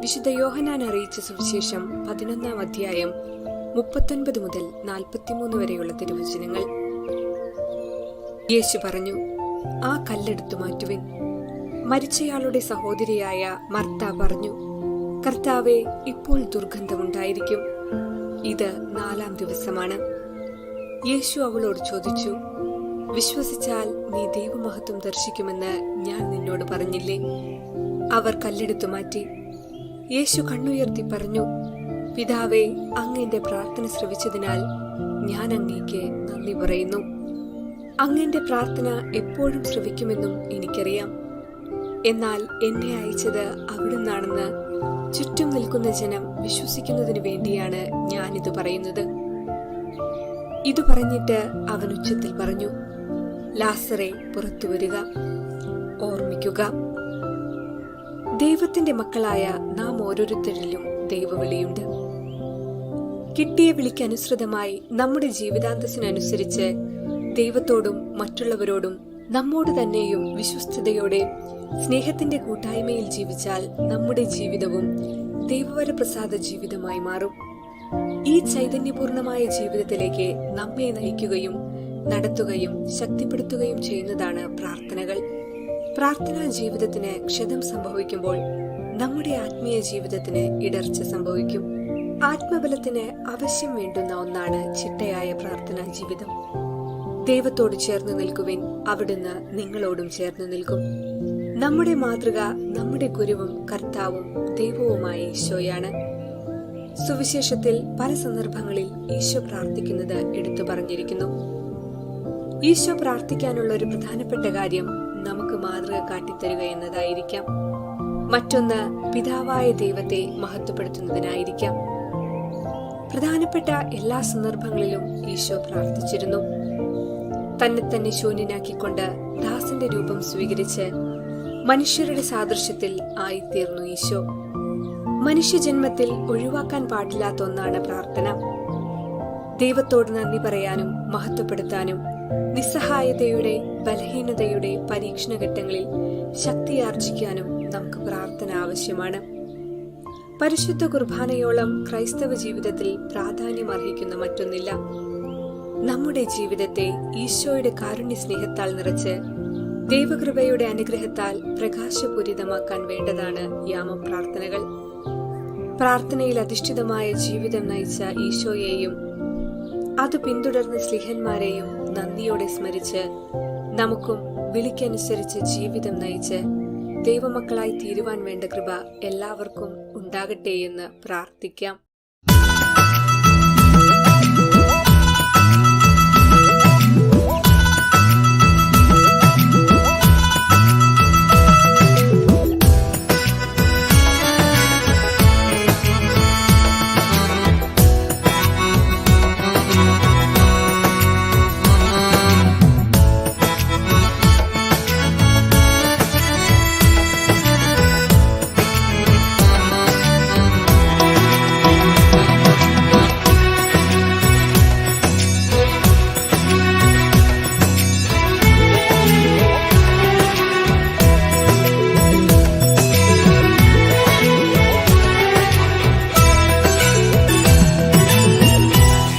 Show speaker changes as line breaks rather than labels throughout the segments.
വിശുദ്ധ യോഹനാൻ അറിയിച്ച സുവിശേഷം പതിനൊന്നാം അധ്യായം മുപ്പത്തൊൻപത് മുതൽ നാൽപ്പത്തിമൂന്ന് വരെയുള്ള തിരുവചനങ്ങൾ. യേശു പറഞ്ഞു ആ കല്ലെടുത്തു മാറ്റുവിൻ. മരിച്ചയാളുടെ സഹോദരിയായ മർത്ത പറഞ്ഞു കർത്താവെ ഇപ്പോൾ ദുർഗന്ധമുണ്ടായിരിക്കും. ഇത് നാലാം ദിവസമാണ്. യേശു അവളോട് ചോദിച്ചു വിശ്വസിച്ചാൽ നീ ദൈവമഹത്വം ദർശിക്കുമെന്ന് ഞാൻ നിന്നോട് പറഞ്ഞില്ലേ? അവർ കല്ലെടുത്തു മാറ്റി യേശു കണ്ണുയർത്തി പറഞ്ഞു പിതാവേ അങ്ങന്റെ പ്രാർത്ഥന ശ്രവിച്ചതിനാൽ ഞാൻ അങ്ങേക്ക് നന്ദി പറയുന്നു. അങ്ങന്റെ പ്രാർത്ഥന എപ്പോഴും ശ്രവിക്കുമെന്നും എനിക്കറിയാം. എന്നാൽ എന്നെ അയച്ചത് അവിടുന്നാണെന്ന് ചുറ്റും നിൽക്കുന്ന ജനം വിശ്വസിക്കുന്നതിന് വേണ്ടിയാണ് ഞാനിത് പറയുന്നത്. ഇത് പറഞ്ഞിട്ട് അവൻ ഉച്ചത്തിൽ പറഞ്ഞു ലാസറെ പുറത്തു വരിക. ഓർമ്മിക്കുക. ദൈവത്തിന്റെ മക്കളായ നാം ഓരോരുത്തരിലും ദൈവവിളിയുണ്ട്. കിട്ടിയ വിളിക്കനുസൃതമായി നമ്മുടെ ജീവിതാന്തസ്സിനനുസരിച്ച് ദൈവത്തോടും മറ്റുള്ളവരോടും നമ്മോട് തന്നെയും വിശ്വസ്തയോടെ സ്നേഹത്തിന്റെ കൂട്ടായ്മയിൽ ജീവിച്ചാൽ നമ്മുടെ ജീവിതവും ദൈവവരപ്രസാദ ജീവിതമായി മാറും. ഈ ചൈതന്യപൂർണമായ ജീവിതത്തിലേക്ക് നമ്മെ നയിക്കുകയും നടത്തുകയും ശക്തിപ്പെടുത്തുകയും ചെയ്യുന്നതാണ് പ്രാർത്ഥനകൾ. പ്രാർത്ഥനാ ജീവിതത്തിന് ക്ഷതം സംഭവിക്കുമ്പോൾ നമ്മുടെ ആത്മീയ ജീവിതത്തിന് ഇടർച്ച സംഭവിക്കും. ആത്മബലത്തിന് ആവശ്യം വേണ്ടുന്ന ഒന്നാണ് ചിട്ടയായ പ്രാർത്ഥനാ ജീവിതം. ദൈവത്തോട് ചേർന്ന് നിൽക്കുവിൻ അവിടുന്ന് നിങ്ങളോടും ചേർന്ന് നിൽക്കും. നമ്മുടെ മാതൃക നമ്മുടെ ഗുരുവും കർത്താവും ദൈവവുമായ ഈശോയാണ്. സുവിശേഷത്തിൽ പല സന്ദർഭങ്ങളിൽ ഈശോ പ്രാർത്ഥിക്കുന്നത് എടുത്തു പറഞ്ഞിരിക്കുന്നു. ഈശോ പ്രാർത്ഥിക്കാനുള്ള ഒരു പ്രധാനപ്പെട്ട കാര്യം നമുക്ക് മാതൃക കാട്ടിത്തരുക എന്നതായിരിക്കാം. മറ്റൊന്ന് പിതാവായ ദൈവത്തെ മഹത്വപ്പെടുത്തുന്നതിനായിരിക്കാം. പ്രധാനപ്പെട്ട എല്ലാ സന്ദർഭങ്ങളിലും ഈശോ പ്രാർത്ഥിച്ചിരുന്നു. തന്നെ തന്നെ ശൂന്യനാക്കിക്കൊണ്ട് ദാസന്റെ രൂപം സ്വീകരിച്ച് മനുഷ്യരുടെ സാദൃശ്യത്തിൽ ആയിത്തീർന്നു ഈശോ. മനുഷ്യജന്മത്തിൽ ഒഴിവാക്കാൻ പാടില്ലാത്ത ഒന്നാണ് പ്രാർത്ഥന. ദൈവത്തോട് നന്ദി പറയാനും മഹത്വപ്പെടുത്താനും നിസ്സഹായതയുടെ ബലഹീനതയുടെ പരീക്ഷണഘട്ടങ്ങളിൽ ശക്തിയാർജിക്കാനും നമുക്ക് പ്രാർത്ഥന ആവശ്യമാണ്. പരിശുദ്ധ കുർബാനയോളം ക്രൈസ്തവ ജീവിതത്തിൽ പ്രാധാന്യം അർഹിക്കുന്ന മറ്റൊന്നില്ല. നമ്മുടെ ജീവിതത്തെ ഈശോയുടെ കാരുണ്യ സ്നേഹത്താൽ നിറച്ച് ദൈവകൃപയുടെ അനുഗ്രഹത്താൽ പ്രകാശപൂരിതമാക്കാൻ വേണ്ടതാണ് യാമം പ്രാർത്ഥനകൾ പ്രാർത്ഥനയിൽ അധിഷ്ഠിതമായ ജീവിതം നയിച്ച ഈശോയെയും അത് പിന്തുടർന്ന സ്ലിഹന്മാരെയും നന്ദിയോടെ സ്മരിച്ച് നമുക്കും വിളിക്കനുസരിച്ച് ജീവിതം നയിച്ച് ദൈവമക്കളായി തീരുവാൻ വേണ്ട കൃപ എല്ലാവർക്കും ഉണ്ടാകട്ടെ എന്ന് പ്രാർത്ഥിക്കാം.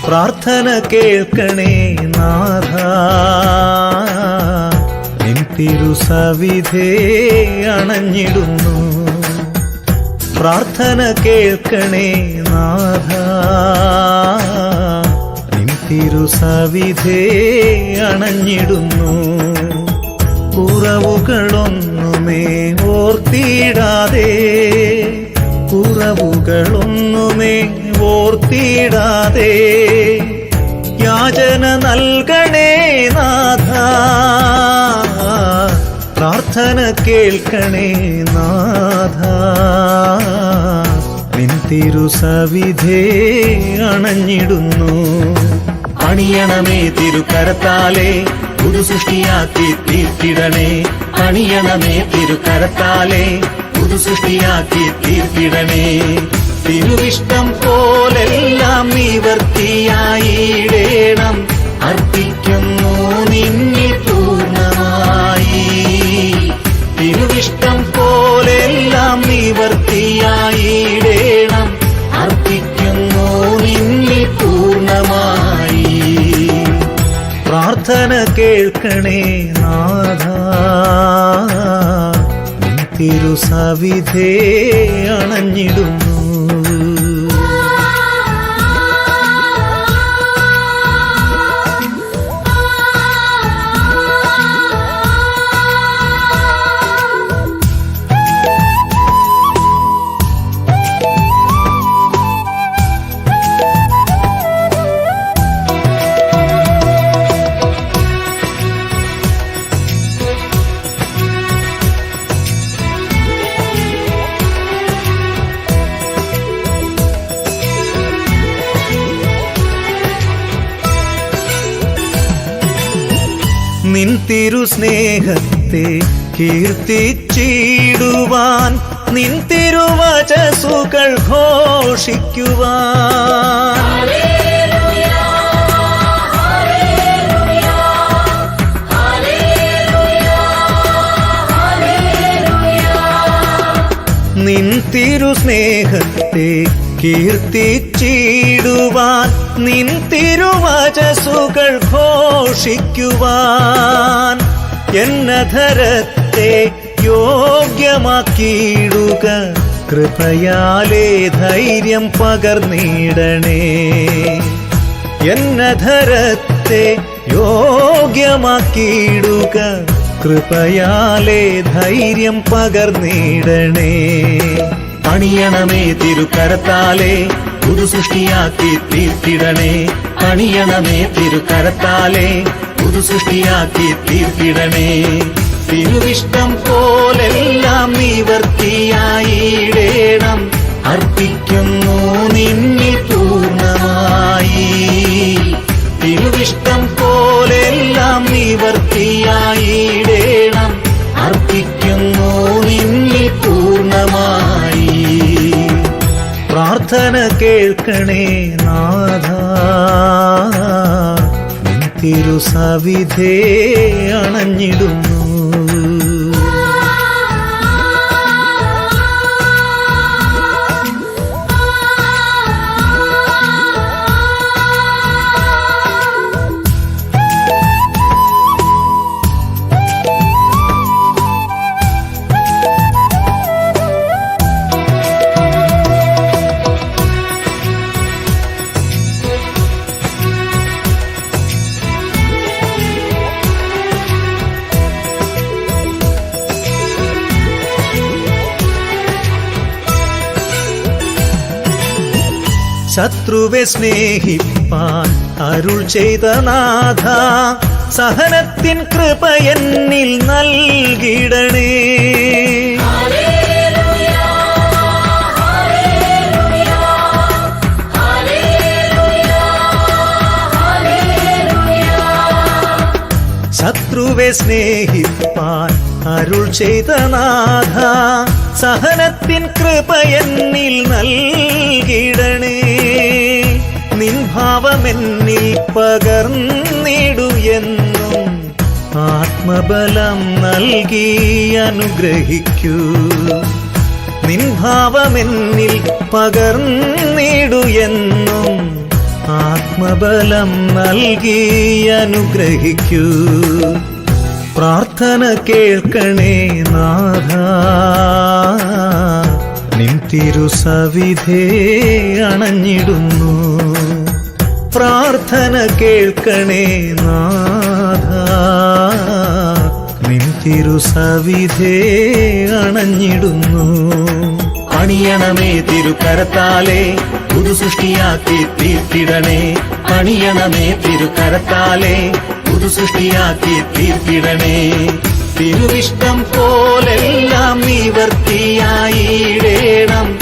പ്രാർത്ഥന കേൾക്കണേ നാഥ. നിൻ തിരുസവിധേ അണഞ്ഞിടുന്നു. പ്രാർത്ഥന കേൾക്കണേ നാഥ. നിൻ തിരുസവിധേ അണഞ്ഞിടുന്നു. കുറവുകളൊന്നുമേ ഓർത്തിടാതെ. കുറവുകളൊന്നുമേ ഓർത്തിടാതെ. യാചന നൽകണേ നാഥ. പ്രാർത്ഥന കേൾക്കണേ നാഥ. നിൻ തിരുസവിധേ അണഞ്ഞിടുന്നു. അണിയണമേ തിരുക്കരത്താലേ പുതു സൃഷ്ടിയാക്കി തീർത്തിടണേ. അണിയണമേ തിരുക്കരത്താലേ പുതു സൃഷ്ടിയാക്കി തീർത്തിടണേ. തിരുവിഷ്ടം പോലെല്ലാം നിവർത്തിയായിടേണം അർപ്പിക്കുന്നു നിന്നിൽ പൂർണമായി. തിരുവിഷ്ടം പോലെല്ലാം നിവർത്തിയായിടേണം അർപ്പിക്കുന്നു നിന്നിൽ പൂർണമായി. പ്രാർത്ഥന കേൾക്കണേ നാഥ. തിരുസവിധേ അണഞ്ഞിടുന്നു. നിൻ തിരു സ്നേഹത്തെ കീർത്തിച്ചിടുവാൻ നിൻ തിരുവചസുകൾ ഘോഷിക്കുവാൻ. നിൻ തിരുസ്നേഹത്തെ കീർത്തിച്ചിടുവാൻ നിൻ തിരുവചസുകൾ ഘോഷിക്കുവാൻ എന്നധരത്തെ യോഗ്യമാക്കിയിടുക. കൃപയാലേ ധൈര്യം പകർന്നിടണേ. എന്നധരത്തെ യോഗ്യമാക്കിയിടുക. കൃപയാലേ ധൈര്യം പകർന്നിടണേ. പണിയണമേ തിരുക്കരത്താലേ. പുതു സൃഷ്ടിയാക്കി തീർത്തിടണേ. പണിയണമേ തിരുക്കരത്താലേ. പുതു സൃഷ്ടിയാക്കി തീർത്തിടണേ. തിരുവിഷ്ടം പോലെല്ലാം നിവർത്തിയായിടേണം അർപ്പിക്കുന്നു നിന്നിൽ കേൾക്കണേ നാഥ. തിരുസവിധേ അണഞ്ഞിടുന്നു. ശത്രുവെ സ്നേഹിപ്പാൻ അരുൾ ചെയ്ത നാഥ സഹനത്തിൻ കൃപ എന്നിൽ നൽകിടണേ. ശത്രുവെ സ്നേഹിപ്പാൻ അരുൾ ചെയ്ത നാഥ സഹനത്തിൻ കൃപയെന്നിൽ നൽകിടണേ. നിൻ ഭാവമെന്നിൽ പകർന്നിടു എന്നും ആത്മബലം നൽകി അനുഗ്രഹിക്കൂ. നിൻ ഭാവമെന്നിൽ പകർന്നിടു എന്നും ആത്മബലം നൽകി അനുഗ്രഹിക്കൂ. പ്രാർത്ഥന കേൾക്കണേ നാഥ. നിൻ തിരുസവിധേ അണഞ്ഞിടുന്നു. പ്രാർത്ഥന കേൾക്കണേ നാഥ. നിൻ തിരുസവിധേ അണഞ്ഞിടുന്നു. പണിയണമേ തിരുക്കരത്താലേ പുതു സൃഷ്ടിയാക്കി തീർത്തിടണേ. പണിയണമേ തിരുക്കരത്താലേ പുതു സൃഷ്ടിയാക്കി തീർത്തിടണേ. തിരുവിഷ്ടം പോലെല്ലാം നിവർത്തിയായിടേണം